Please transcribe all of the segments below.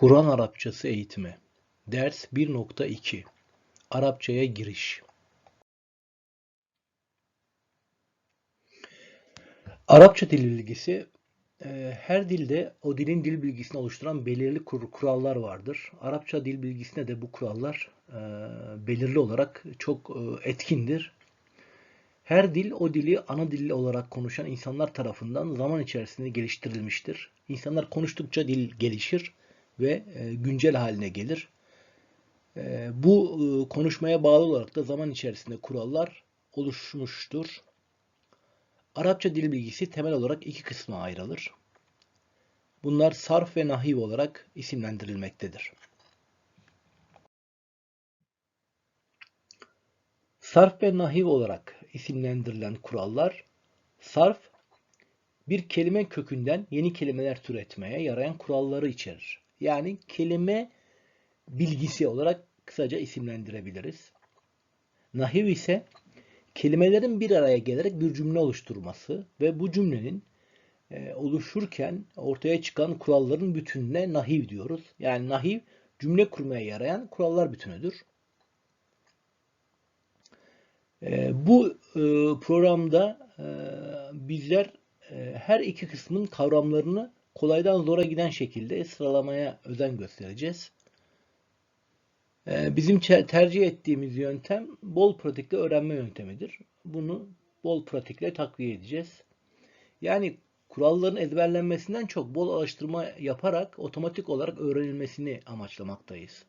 Kur'an Arapçası eğitimi Ders 1.2 Arapçaya giriş Arapça dil bilgisi e, her dilde o dilin dil bilgisini oluşturan belirli kur- kurallar vardır. Arapça dil bilgisine de bu kurallar e, belirli olarak çok e, etkindir. Her dil o dili ana dili olarak konuşan insanlar tarafından zaman içerisinde geliştirilmiştir. İnsanlar konuştukça dil gelişir ve e, güncel haline gelir. E, Bu e, konuşmaya bağlı olarak da zaman içerisinde kurallar oluşmuştur. Arapça dil bilgisi temel olarak iki kısma ayrılır. Bunlar sarf ve nahiv olarak isimlendirilmektedir. Sarf ve nahiv olarak isimlendirilen kurallar, sarf, bir kelime kökünden yeni kelimeler türetmeye yarayan kuralları içerir. Yani kelime bilgisi olarak kısaca isimlendirebiliriz. Nahiv ise kelimelerin bir araya gelerek bir cümle oluşturması ve bu cümlenin e, oluşurken ortaya çıkan kuralların bütününe nahiv diyoruz. Yani nahiv cümle kurmaya yarayan kurallar bütünüdür. E, bu e, programda bizler her iki kısmın kavramlarını kolaydan zora giden şekilde sıralamaya özen göstereceğiz. E, bizim tercih ettiğimiz yöntem bol pratikle öğrenme yöntemidir. Bunu bol pratikle takviye edeceğiz. Yani kuralların ezberlenmesinden çok bol araştırma yaparak otomatik olarak öğrenilmesini amaçlamaktayız.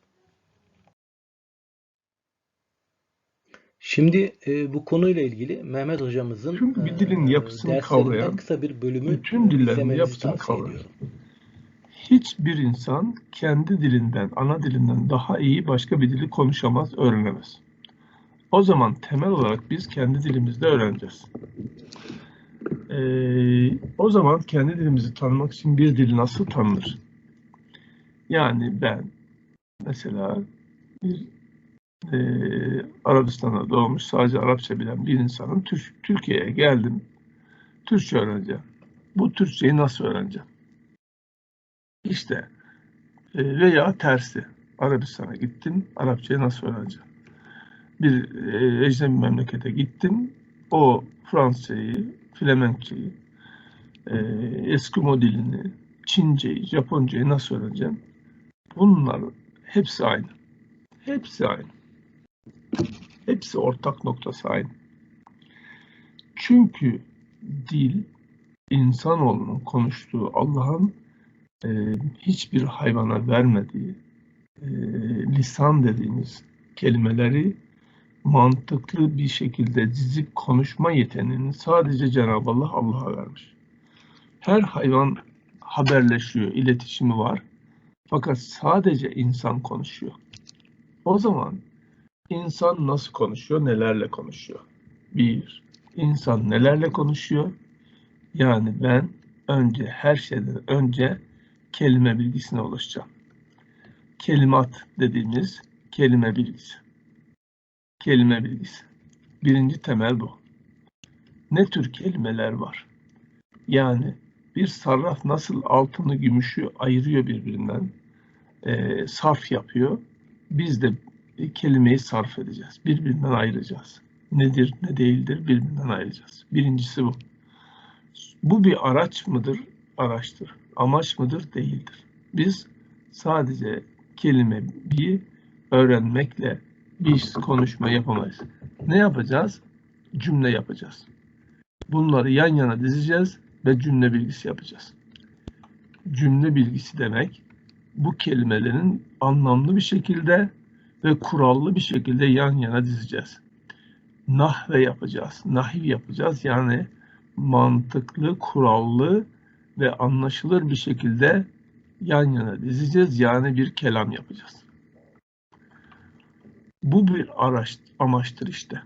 Şimdi e, bu konuyla ilgili Mehmet hocamızın Çünkü bir dilin e, yapısını derslerinden kavrayan, kısa bir bölümü bütün dillerin yapısını ediyorum. Hiçbir insan kendi dilinden, ana dilinden daha iyi başka bir dili konuşamaz, öğrenemez. O zaman temel olarak biz kendi dilimizde öğreneceğiz. Ee, o zaman kendi dilimizi tanımak için bir dil nasıl tanınır? Yani ben mesela bir e, Arabistan'da doğmuş sadece Arapça bilen bir insanın Tür- Türkiye'ye geldim. Türkçe öğreneceğim. Bu Türkçeyi nasıl öğreneceğim? İşte e, veya tersi. Arabistan'a gittim. Arapçayı nasıl öğreneceğim? Bir e, ecnebi memlekete gittim. O Fransızcayı, Flemenkçeyi, e, Eskimo dilini, Çinceyi, Japoncayı nasıl öğreneceğim? Bunlar hepsi aynı. Hepsi aynı. Hepsi ortak noktası aynı. Çünkü dil insanoğlunun konuştuğu Allah'ın e, hiçbir hayvana vermediği e, lisan dediğimiz kelimeleri mantıklı bir şekilde dizip konuşma yeteneğini sadece Cenab-ı Allah Allah'a vermiş. Her hayvan haberleşiyor, iletişimi var. Fakat sadece insan konuşuyor. O zaman insan nasıl konuşuyor, nelerle konuşuyor? Bir, insan nelerle konuşuyor? Yani ben önce her şeyden önce kelime bilgisine ulaşacağım. Kelimat dediğimiz kelime bilgisi. Kelime bilgisi. Birinci temel bu. Ne tür kelimeler var? Yani bir sarraf nasıl altını gümüşü ayırıyor birbirinden, e, sarf yapıyor. Biz de kelimeyi sarf edeceğiz. Birbirinden ayıracağız. Nedir, ne değildir birbirinden ayıracağız. Birincisi bu. Bu bir araç mıdır? Araçtır. Amaç mıdır? Değildir. Biz sadece kelimeyi öğrenmekle bir konuşma yapamayız. Ne yapacağız? Cümle yapacağız. Bunları yan yana dizeceğiz ve cümle bilgisi yapacağız. Cümle bilgisi demek bu kelimelerin anlamlı bir şekilde ve kurallı bir şekilde yan yana dizeceğiz. Nahve yapacağız. Nahiv yapacağız. Yani mantıklı, kurallı ve anlaşılır bir şekilde yan yana dizeceğiz. Yani bir kelam yapacağız. Bu bir araç, amaçtır işte.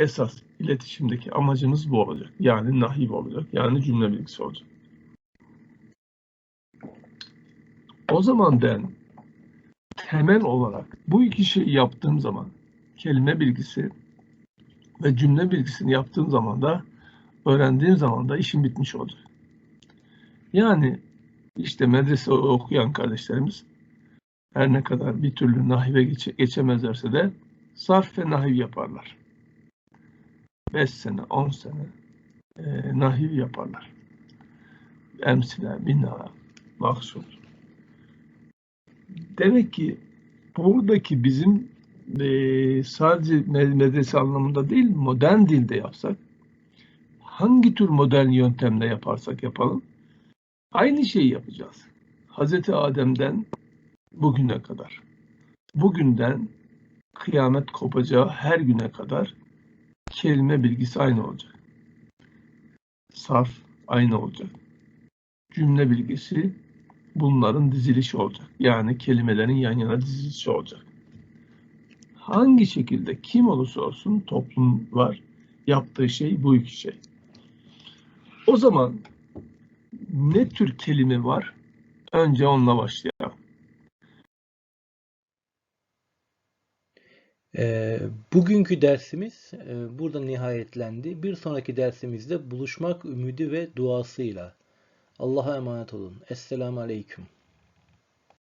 Esas iletişimdeki amacımız bu olacak. Yani nahiv olacak. Yani cümle bilgisi olacak. O zaman ben temel olarak bu iki şeyi yaptığım zaman kelime bilgisi ve cümle bilgisini yaptığım zaman da öğrendiğim zaman da işim bitmiş olacak. Yani işte medrese okuyan kardeşlerimiz her ne kadar bir türlü nahive geçe, geçemezlerse de sarf ve nahiv yaparlar. 5 sene, 10 sene e, nahiv yaparlar. Emsile, bina, maksud. Demek ki buradaki bizim e, sadece medrese anlamında değil, modern dilde yapsak, hangi tür modern yöntemle yaparsak yapalım, aynı şeyi yapacağız. Hazreti Adem'den bugüne kadar, bugünden kıyamet kopacağı her güne kadar kelime bilgisi aynı olacak. Sarf aynı olacak. Cümle bilgisi bunların dizilişi olacak. Yani kelimelerin yan yana dizilişi olacak. Hangi şekilde kim olursa olsun toplum var. Yaptığı şey bu iki şey. O zaman ne tür kelime var? Önce onunla başlayalım. Ee, bugünkü dersimiz e, burada nihayetlendi. Bir sonraki dersimizde buluşmak ümidi ve duasıyla. Allah'a emanet olun. Esselamu Aleyküm.